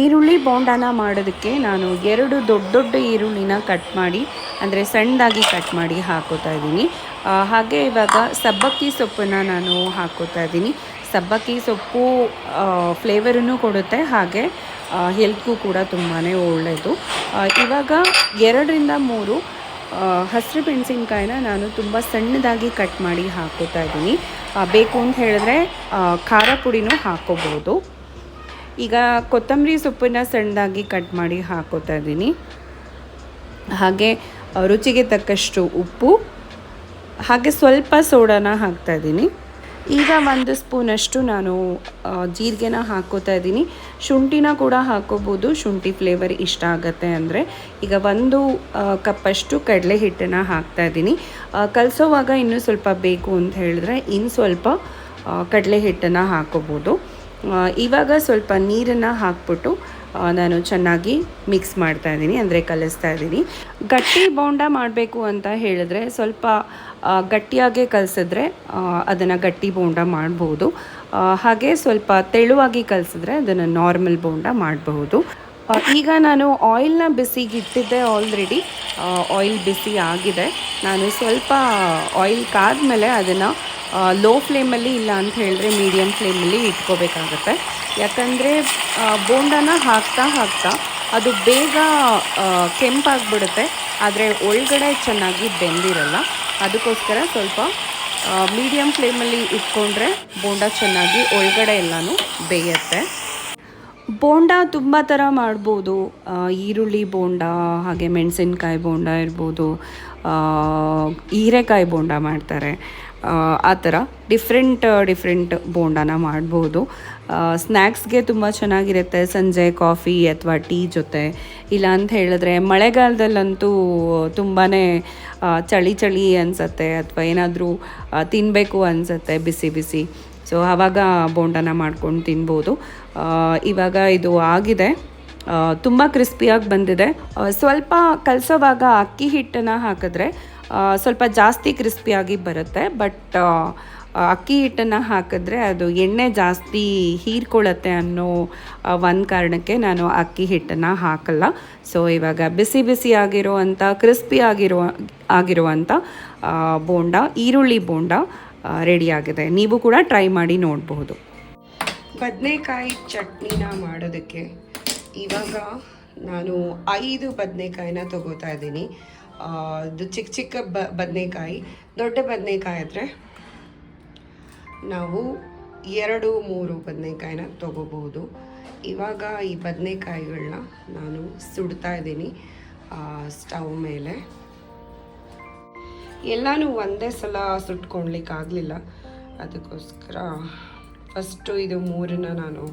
ಈರುಳ್ಳಿ ಬೋಂಡಾನ ಮಾಡೋದಕ್ಕೆ ನಾನು ಎರಡು ದೊಡ್ಡ ದೊಡ್ಡ ಈರುಳ್ಳಿನ ಕಟ್ ಮಾಡಿ, ಅಂದರೆ ಸಣ್ಣದಾಗಿ ಕಟ್ ಮಾಡಿ ಹಾಕೋತಾ ಇದ್ದೀನಿ. ಹಾಗೆ ಇವಾಗ ಸಬ್ಬಕ್ಕಿ ಸೊಪ್ಪನ್ನು ನಾನು ಹಾಕೋತಾ ಇದ್ದೀನಿ. ಸಬ್ಬಕ್ಕಿ ಸೊಪ್ಪು ಫ್ಲೇವರನ್ನು ಕೊಡುತ್ತೆ, ಹಾಗೆ ಹೆಲ್ತ್ಗೂ ಕೂಡ ತುಂಬಾ ಒಳ್ಳೆಯದು ಇವಾಗ ಎರಡರಿಂದ ಮೂರು ಹಸಿರು ಮೆಣಸಿನ್ಕಾಯಿನ ನಾನು ತುಂಬ ಸಣ್ಣದಾಗಿ ಕಟ್ ಮಾಡಿ ಹಾಕೋತಾ ಇದ್ದೀನಿ. ಬೇಕು ಅಂತ ಹೇಳಿದ್ರೆ ಖಾರ ಪುಡಿನೂ ಹಾಕೋಬೋದು. ಈಗ ಕೊತ್ತಂಬರಿ ಸೊಪ್ಪನ್ನು ಸಣ್ಣದಾಗಿ ಕಟ್ ಮಾಡಿ ಹಾಕೋತಾ ಇದ್ದೀನಿ. ಹಾಗೆ ರುಚಿಗೆ ತಕ್ಕಷ್ಟು ಉಪ್ಪು, ಹಾಗೆ ಸ್ವಲ್ಪ ಸೋಡಾನ ಹಾಕ್ತಾ ಇದ್ದೀನಿ. ಈಗ ಒಂದು ಸ್ಪೂನಷ್ಟು ನಾನು ಜೀರಿಗೆನ ಹಾಕೋತಾ ಇದ್ದೀನಿ. ಶುಂಠಿನ ಕೂಡ ಹಾಕೋಬೋದು. ಶುಂಠಿ ಫ್ಲೇವರ್ ಇಷ್ಟ ಆಗುತ್ತೆ ಅಂದರೆ. ಈಗ ಒಂದು ಕಪ್ಪಷ್ಟು ಕಡಲೆ ಹಿಟ್ಟನ್ನು ಹಾಕ್ತಾ ಇದ್ದೀನಿ. ಕಲಸೋವಾಗ ಇನ್ನೂ ಸ್ವಲ್ಪ ಬೇಕು ಅಂತ ಹೇಳಿದ್ರೆ ಇನ್ನು ಸ್ವಲ್ಪ ಕಡಲೆ ಹಿಟ್ಟನ್ನು ಹಾಕೋಬೋದು. ಇವಾಗ ಸ್ವಲ್ಪ ನೀರನ್ನು ಹಾಕ್ಬಿಟ್ಟು ನಾನು ಚೆನ್ನಾಗಿ ಮಿಕ್ಸ್ ಮಾಡ್ತಾ ಇದ್ದೀನಿ, ಅಂದರೆ ಕಲಿಸ್ತಾ ಇದ್ದೀನಿ. ಗಟ್ಟಿ ಬೋಂಡ ಮಾಡಬೇಕು ಅಂತ ಹೇಳಿದ್ರೆ ಸ್ವಲ್ಪ ಗಟ್ಟಿಯಾಗೆ ಕಲಸಿದ್ರೆ ಅದನ್ನು ಗಟ್ಟಿ ಬೋಂಡ ಮಾಡ್ಬೋದು. ಹಾಗೆ ಸ್ವಲ್ಪ ತೆಳುವಾಗಿ ಕಲಿಸಿದ್ರೆ ಅದನ್ನು ನಾರ್ಮಲ್ ಬೋಂಡ ಮಾಡಬಹುದು. ಈಗ ನಾನು ಆಯಿಲ್ನ ಬಿಸಿಗೆ ಇಟ್ಟಿದ್ದೆ ಆಲ್ರೆಡಿ ಆಯಿಲ್ ಬಿಸಿ ಆಗಿದೆ. ನಾನು ಸ್ವಲ್ಪ ಆಯಿಲ್ ಕಾದ್ಮೇಲೆ ಅದನ್ನು ಲೋ ಫ್ಲೇಮಲ್ಲಿ ಇಲ್ಲ ಅಂತ ಹೇಳಿದ್ರೆ ಮೀಡಿಯಮ್ ಫ್ಲೇಮಲ್ಲಿ ಇಟ್ಕೋಬೇಕಾಗತ್ತೆ. ಯಾಕಂದರೆ ಬೋಂಡನ ಹಾಕ್ತಾ ಹಾಕ್ತಾ ಅದು ಬೇಗ ಕೆಂಪಾಗ್ಬಿಡುತ್ತೆ. ಆದರೆ ಒಳಗಡೆ ಚೆನ್ನಾಗಿ ಬೆಂದಿರಲ್ಲ. ಅದಕ್ಕೋಸ್ಕರ ಸ್ವಲ್ಪ ಮೀಡಿಯಮ್ ಫ್ಲೇಮಲ್ಲಿ ಇಟ್ಕೊಂಡ್ರೆ ಬೋಂಡ ಚೆನ್ನಾಗಿ ಒಳಗಡೆ ಎಲ್ಲನೂ ಬೇಯುತ್ತೆ. ಬೋಂಡ ತುಂಬ ಥರ ಮಾಡ್ಬೋದು. ಈರುಳ್ಳಿ ಬೋಂಡ, ಹಾಗೆ ಮೆಣಸಿನ್ಕಾಯಿ ಬೋಂಡ ಇರ್ಬೋದು. ಹೀರೆಕಾಯಿ ಬೋಂಡ ಮಾಡ್ತಾರೆ. ಆ, ಥರ ಡಿಫ್ರೆಂಟ್ ಡಿಫ್ರೆಂಟ್ ಬೋಂಡಾನ ಮಾಡ್ಬೋದು. ಸ್ನ್ಯಾಕ್ಸ್ಗೆ ತುಂಬ ಚೆನ್ನಾಗಿರುತ್ತೆ. ಸಂಜೆ ಕಾಫಿ ಅಥವಾ ಟೀ ಜೊತೆ. ಇಲ್ಲ ಅಂತ ಹೇಳಿದ್ರೆ ಮಳೆಗಾಲದಲ್ಲಂತೂ ತುಂಬಾ ಚಳಿ ಚಳಿ ಅನಿಸತ್ತೆ ಅಥವಾ ಏನಾದರೂ ತಿನ್ನಬೇಕು ಅನಿಸತ್ತೆ ಬಿಸಿ ಬಿಸಿ. ಸೊ ಆವಾಗ ಬೋಂಡಾನ ಮಾಡ್ಕೊಂಡು ತಿನ್ಬೋದು. ಇವಾಗ ಇದು ಆಗಿದೆ. ತುಂಬ ಕ್ರಿಸ್ಪಿಯಾಗಿ ಬಂದಿದೆ. ಸ್ವಲ್ಪ ಕಲಸೋವಾಗ ಅಕ್ಕಿ ಹಿಟ್ಟನ್ನು ಹಾಕಿದ್ರೆ ಸ್ವಲ್ಪ ಜಾಸ್ತಿ ಕ್ರಿಸ್ಪಿಯಾಗಿ ಬರುತ್ತೆ ಬಟ್ ಅಕ್ಕಿ ಹಿಟ್ಟನ್ನು ಹಾಕಿದ್ರೆ ಅದು ಎಣ್ಣೆ ಜಾಸ್ತಿ ಹೀರ್ಕೊಳ್ಳುತ್ತೆ ಅನ್ನೋ ಒಂದು ಕಾರಣಕ್ಕೆ ನಾನು ಅಕ್ಕಿ ಹಿಟ್ಟನ್ನು ಹಾಕಲ್ಲ. ಸೊ ಇವಾಗ ಬಿಸಿ ಬಿಸಿ ಆಗಿರುವಂಥ ಕ್ರಿಸ್ಪಿ ಆಗಿರುವ ಆಗಿರುವಂಥ ಬೋಂಡ, ಈರುಳ್ಳಿ ಬೋಂಡ ರೆಡಿಯಾಗಿದೆ ನೀವು ಕೂಡ ಟ್ರೈ ಮಾಡಿ ನೋಡಬಹುದು ಬದನೆಕಾಯಿ ಚಟ್ನಿನ ಮಾಡೋದಕ್ಕೆ ಇವಾಗ ನಾನು ಐದು ಬದನೆಕಾಯಿನ ತಗೋತಾ ಇದ್ದೀನಿ. ಇದು ಚಿಕ್ಕ ಚಿಕ್ಕ ಬ, ಬದನೆಕಾಯಿ, ದೊಡ್ಡ ಬದನೆಕಾಯಿ ಆದರೆ ನಾವು ಎರಡು, ಮೂರು ಬದನೆಕಾಯಿನ ತೊಗೋಬಹುದು. ಇವಾಗ ಈ ಬದನೆಕಾಯಿಗಳನ್ನ ನಾನು ಸುಡ್ತಾ ಇದ್ದೀನಿ ಸ್ಟವ್ ಮೇಲೆ. ಎಲ್ಲನೂ ಒಂದೇ ಸಲ ಸುಟ್ಕೊಳ್ಲಿಕ್ಕಾಗಲಿಲ್ಲ ಅದಕ್ಕೋಸ್ಕರ ಫಸ್ಟು ಇದು ಮೂರನ್ನ ನಾನು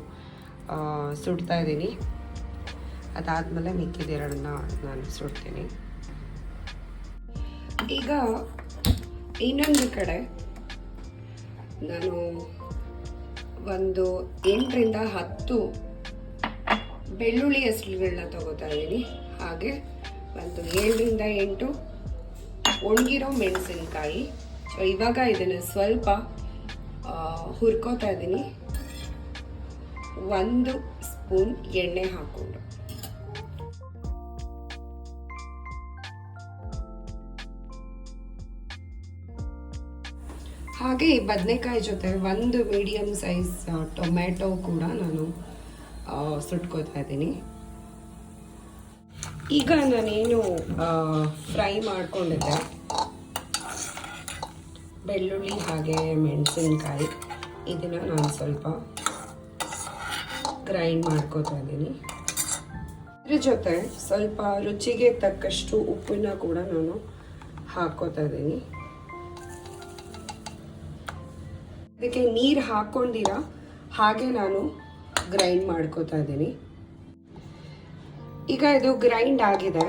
ಸುಡ್ತಾ ಇದ್ದೀನಿ. ಅದಾದಮೇಲೆ ಮಿಕ್ಕಿದೆರಡನ್ನ ನಾನು ಸುಡ್ತೀನಿ. ಈಗ ಇನ್ನೊಂದು ಕಡೆ ನಾನು ಒಂದು ಎಂಟರಿಂದ ಹತ್ತು ಬೆಳ್ಳುಳ್ಳಿ ಹೆಸರುಗಳನ್ನ ತಗೋತಾ ಇದ್ದೀನಿ. ಹಾಗೆ ಒಂದು ಏಳರಿಂದ ಎಂಟು ಒಣಗಿರೋ ಮೆಣಸಿನ್ಕಾಯಿ. ಸೊ ಇವಾಗ ಇದನ್ನು ಸ್ವಲ್ಪ ಹುರ್ಕೋತಾ ಇದ್ದೀನಿ. ಒಂದು ಸ್ಪೂನ್ ಎಣ್ಣೆ ಹಾಕ್ಕೊಂಡು. ಹಾಗೆ ಈ ಬದನೆಕಾಯಿ ಜೊತೆ ಒಂದು ಮೀಡಿಯಮ್ ಸೈಜ್ ಟೊಮ್ಯಾಟೊ ಕೂಡ ನಾನು ಸುಟ್ಕೋತಾ ಇದ್ದೀನಿ. ಈಗ ನಾನೇನು ಫ್ರೈ ಮಾಡ್ಕೊಂಡಿದ್ದೆ. ಬೆಳ್ಳುಳ್ಳಿ ಹಾಗೆ ಮೆಣಸಿನ್ಕಾಯಿ. ಇದನ್ನು ನಾನು ಸ್ವಲ್ಪ ಗ್ರೈಂಡ್ ಮಾಡ್ಕೋತಾ ಇದ್ದೀನಿ. ಇದ್ರ ಜೊತೆ ಸ್ವಲ್ಪ ರುಚಿಗೆ ತಕ್ಕಷ್ಟು ಉಪ್ಪನ್ನ ಕೂಡ ನಾನು ಹಾಕೋತಾ ಇದ್ದೀನಿ. ಇದಕ್ಕೆ ನೀರು ಹಾಕ್ಕೊಂಡಿರ ಹಾಗೆ ನಾನು ಗ್ರೈಂಡ್ ಮಾಡ್ಕೋತಾ ಇದ್ದೀನಿ. ಈಗ ಇದು ಗ್ರೈಂಡ್ ಆಗಿದೆ.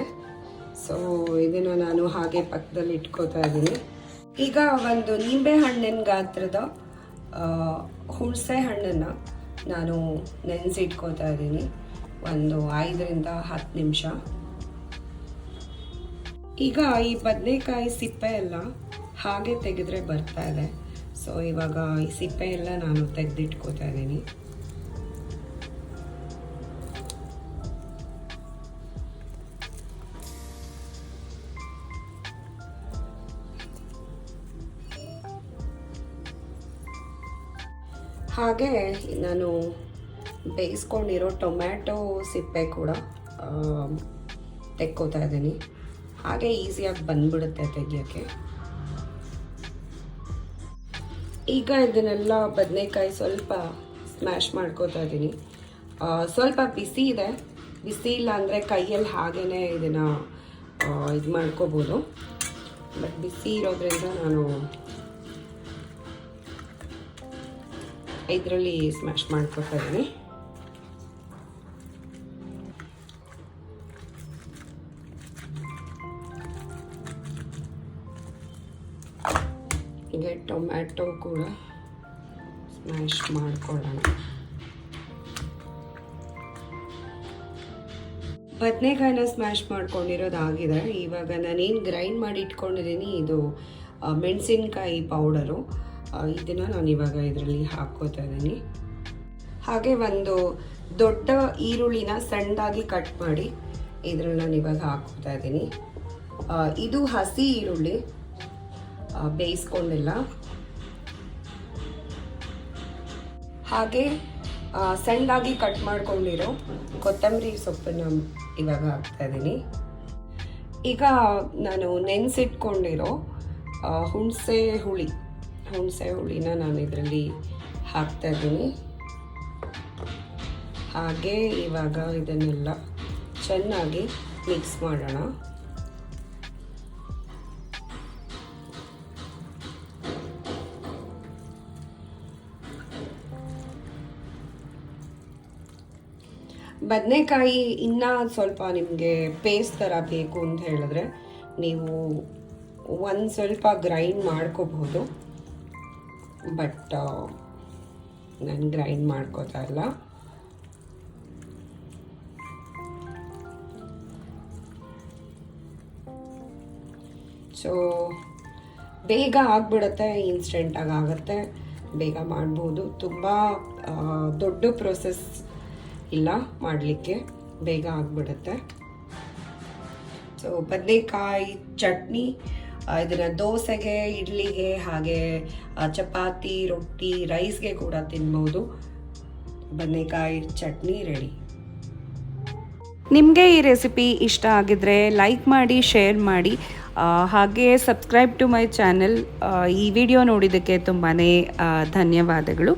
ಸೊ ಇದನ್ನು ನಾನು ಹಾಗೆ ಪಕ್ಕದಲ್ಲಿ ಇಟ್ಕೋತಾ ಇದ್ದೀನಿ. ಈಗ ಒಂದು ನಿಂಬೆ ಹಣ್ಣಿನ ಗಾತ್ರದ ಹುಣಸೆ ಹಣ್ಣನ್ನು ನಾನು ನೆನೆಸಿಟ್ಕೋತಾ ಇದ್ದೀನಿ. ಒಂದು ಐದರಿಂದ ಹತ್ತು ನಿಮಿಷ. ಈಗ ಈ ಬದನೆಕಾಯಿ ಸಿಪ್ಪೆ ಎಲ್ಲ ಹಾಗೆ ತೆಗೆದ್ರೆ ಬರ್ತಾ ಇದೆ. ಸೊ ಇವಾಗ ಈ ಸಿಪ್ಪೆ ಎಲ್ಲ ನಾನು ತೆಗೆದಿಟ್ಕೋತಾ ಇದ್ದೀನಿ. ಹಾಗೆ ನಾನು ಬೇಯಿಸ್ಕೊಂಡಿರೋ ಟೊಮ್ಯಾಟೊ ಸಿಪ್ಪೆ ಕೂಡ ತೆಕ್ಕೋತಾ ಇದ್ದೀನಿ. ಹಾಗೆ ಈಸಿಯಾಗಿ ಬಂದ್ಬಿಡುತ್ತೆ ತೆಗಿಯೋಕ್ಕೆ. ಈಗ ಇದನ್ನೆಲ್ಲ ಬದನೆಕಾಯಿ ಸ್ವಲ್ಪ ಸ್ಮ್ಯಾಶ್ ಮಾಡ್ಕೋತಾ ಇದ್ದೀನಿ ಸ್ವಲ್ಪ ಬಿಸಿ ಇದೆ. ಬಿಸಿ ಇಲ್ಲ ಅಂದರೆ ಕೈಯಲ್ಲಿ ಹಾಗೇ ಇದನ್ನು ಇದು ಮಾಡ್ಕೋಬೋದು. ಬಟ್ ಬಿಸಿ ಇರೋದ್ರಿಂದ ನಾನು ಇದರಲ್ಲಿ ಸ್ಮ್ಯಾಶ್ ಮಾಡ್ಕೋತಾ ಇದ್ದೀನಿ ಹೀಗೆ ಟೊಮ್ಯಾಟೊ ಕೂಡ ಸ್ಮ್ಯಾಶ್ ಮಾಡ್ಕೊಳ್ಳೋಣ. ಬದನೆಕಾಯಿನ ಸ್ಮ್ಯಾಶ್ ಮಾಡ್ಕೊಂಡಿರೋದಾಗಿದೆ. ಇವಾಗ ನಾನೇನು ಗ್ರೈಂಡ್ ಮಾಡಿ ಇಟ್ಕೊಂಡಿದ್ದೀನಿ, ಇದು ಮೆಣಸಿನ್ಕಾಯಿ ಪೌಡರು ಇದನ್ನು ನಾನು ಇವಾಗ ಇದರಲ್ಲಿ ಹಾಕ್ಕೋತಾ ಇದ್ದೀನಿ. ಹಾಗೆ ಒಂದು ದೊಡ್ಡ ಈರುಳ್ಳಿನ ಸಣ್ಣದಾಗಿ ಕಟ್ ಮಾಡಿ ಇದರಲ್ಲಿ ನಾನು ಇವಾಗ ಹಾಕ್ಕೋತಾ ಇದ್ದೀನಿ. ಇದು ಹಸಿ ಈರುಳ್ಳಿ. ಬೇಯಿಸ್ಕೊಂಡಿಲ್ಲ ಹಾಗೆ ಸಣ್ಣದಾಗಿ ಕಟ್ ಮಾಡ್ಕೊಂಡಿರೋ ಕೊತ್ತಂಬರಿ ಸೊಪ್ಪನ್ನು ಇವಾಗ ಹಾಕ್ತಾ ಇದ್ದೀನಿ. ಈಗ ನಾನು ನೆನೆಸಿಟ್ಕೊಂಡಿರೋ ಹುಣಸೆ ಹುಳಿ, ಹುಣಸೆ ಹುಳಿನ ನಾನು ಇದರಲ್ಲಿ ಹಾಕ್ತಾ ಇದ್ದೀನಿ. ಹಾಗೆ ಇವಾಗ ಇದನ್ನೆಲ್ಲ ಚೆನ್ನಾಗಿ ಮಿಕ್ಸ್ ಮಾಡೋಣ. ಬದನೆಕಾಯಿ ಇನ್ನೂ ಸ್ವಲ್ಪ ನಿಮಗೆ ಪೇಸ್ಟ್ ಥರ ಬೇಕು ಅಂತ ಹೇಳಿದ್ರೆ ನೀವು ಒಂದು ಸ್ವಲ್ಪ ಗ್ರೈಂಡ್ ಮಾಡ್ಕೋಬಹುದು. ಬಟ್ ನಾನು ಗ್ರೈಂಡ್ ಮಾಡ್ಕೋತಾ ಇಲ್ಲ. ಸೊ ಬೇಗ ಆಗಿಬಿಡುತ್ತೆ ಇನ್ಸ್ಟೆಂಟಾಗಿ ಆಗುತ್ತೆ. ಬೇಗ ಮಾಡ್ಬೋದು. ತುಂಬ ದೊಡ್ಡ ಪ್ರೊಸೆಸ್ ಇಲ್ಲ, ಮಾಡಲಿಕ್ಕೆ ಬೇಗ ಆಗಿಬಿಡುತ್ತೆ. ಸೊ ಬದನೆಕಾಯಿ ಚಟ್ನಿ ಇದನ್ನು ದೋಸೆಗೆ, ಇಡ್ಲಿಗೆ, ಹಾಗೆ ಚಪಾತಿ, ರೊಟ್ಟಿ ರೈಸ್ಗೆ ಕೂಡ ತಿನ್ಬೋದು. ಬದನೆಕಾಯಿ ಚಟ್ನಿ ರೆಡಿ ನಿಮಗೆ ಈ ರೆಸಿಪಿ ಇಷ್ಟ ಆಗಿದ್ರೆ ಲೈಕ್ ಮಾಡಿ ಶೇರ್ ಮಾಡಿ ಹಾಗೆ ಸಬ್ಸ್ಕ್ರೈಬ್ ಟು ಮೈ ಚಾನೆಲ್ ಈ ವಿಡಿಯೋ ನೋಡಿದ್ದಕ್ಕೆ ತುಂಬಾ ಧನ್ಯವಾದಗಳು.